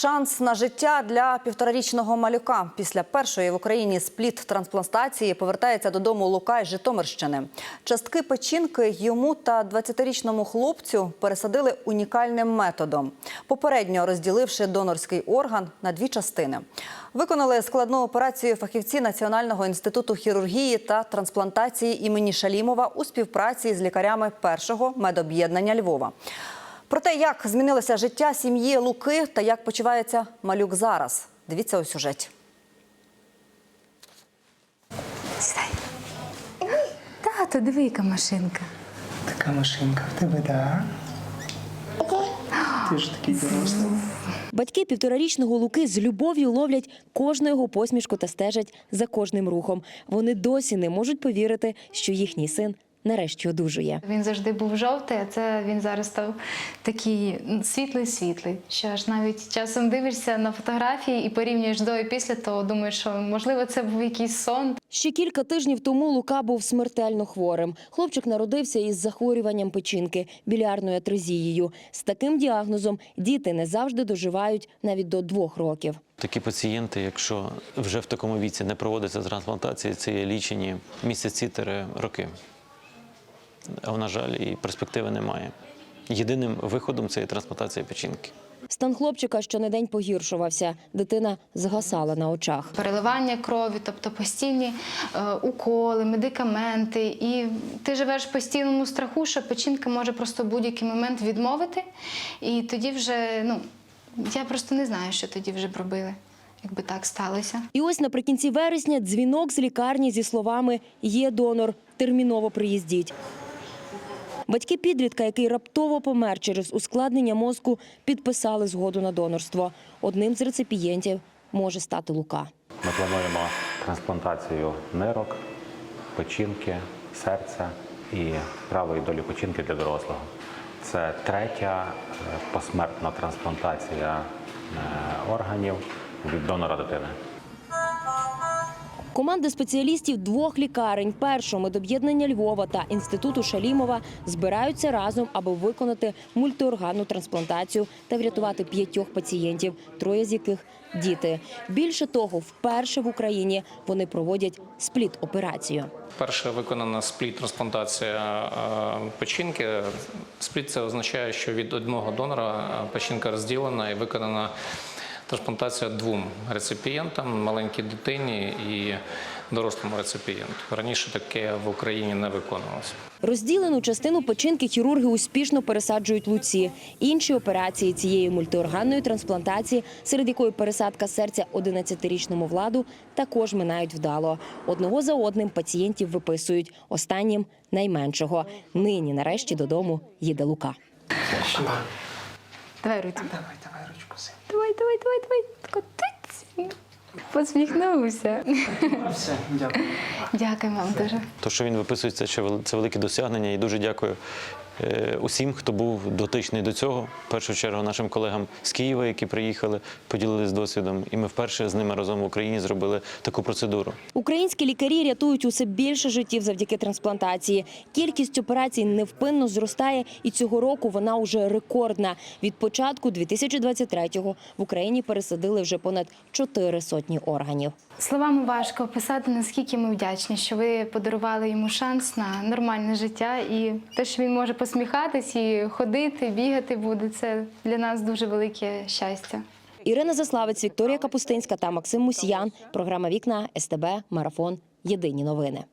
Шанс на життя для півторарічного малюка. Після першої в Україні спліт трансплантації повертається додому Лука із Житомирщини. Частки печінки йому та 20-річному хлопцю пересадили унікальним методом, попередньо розділивши донорський орган на дві частини. Виконали складну операцію фахівці Національного інституту хірургії та трансплантації імені Шалімова у співпраці з лікарями першого медоб'єднання Львова. Про те, як змінилося життя сім'ї Луки та як почувається малюк зараз. Дивіться у сюжеті. Сідай. Тато, диви, яка машинка. Така машинка в тебе, да? Ти ж такий дорослий. Батьки півторарічного Луки з любов'ю ловлять кожну його посмішку та стежать за кожним рухом. Вони досі не можуть повірити, що їхній син нарешті одужує. Він завжди був жовтий, а це він зараз став такий світлий-світлий. Що аж навіть часом дивишся на фотографії і порівнюєш до і після, то думаєш, що можливо це був якийсь сон. Ще кілька тижнів тому Лука був смертельно хворим. Хлопчик народився із захворюванням печінки, білярною атрезією. З таким діагнозом діти не завжди доживають навіть до двох років. Такі пацієнти, якщо вже в такому віці не проводиться трансплантація, це є лічені місяці-роки. А на жаль, і перспективи немає. Єдиним виходом це є трансплантація печінки. Стан хлопчика щонедень погіршувався. Дитина згасала на очах. Переливання крові, тобто постійні е, уколи, медикаменти. І ти живеш в постійному страху, що печінка може просто в будь-який момент відмовити. І тоді вже, ну, я просто не знаю, що тоді вже б робили, якби так сталося. І ось наприкінці вересня дзвінок з лікарні зі словами Є донор, терміново приїздіть. Батьки підлітка, який раптово помер через ускладнення мозку, підписали згоду на донорство. Одним з реципієнтів може стати Лука. Ми плануємо трансплантацію нирок, печінки, серця і правої долі печінки для дорослого. Це третя е, посмертна трансплантація е, органів від донора дитини. Команда спеціалістів двох лікарень першого медоб'єднання Львова та інституту Шалімова збираються разом, аби виконати мультиорганну трансплантацію та врятувати п'ятьох пацієнтів, троє з яких діти. Більше того, вперше в Україні вони проводять спліт-операцію. Перша виконана спліт-трансплантація е, печінки. Спліт це означає, що від одного донора е, печінка розділена і виконана трансплантація двом реципієнтам, маленькій дитині і дорослому реципієнту. Раніше таке в Україні не виконувалося. Розділену частину печінки хірурги успішно пересаджують луці. Інші операції цієї мультиорганної трансплантації, серед якої пересадка серця 11-річному владу, також минають вдало. Одного за одним пацієнтів виписують. Останнім найменшого. Нині нарешті додому їде Лука. Давай ручку. Давай, давай ручку син. Давай, давай, давай, давай. Тако тиць. Посміхнувся. Все, дякую. Дякую вам дуже. То, що він виписується, це велике досягнення. І дуже дякую усім, хто був дотичний до цього. В першу чергу нашим колегам з Києва, які приїхали, поділилися досвідом. І ми вперше з ними разом в Україні зробили таку процедуру. Українські лікарі рятують усе більше життів завдяки трансплантації. Кількість операцій невпинно зростає, і цього року вона уже рекордна. Від початку 2023-го в Україні пересадили вже понад чотири сотні органів. Словами важко описати, наскільки ми вдячні, що ви подарували йому шанс на нормальне життя і те, що він може посміхатись і ходити, бігати буде, це для нас дуже велике щастя. Ірина Заславець, Вікторія Капустинська та Максим Мусіян. Програма Вікна СТБ Марафон. Єдині новини.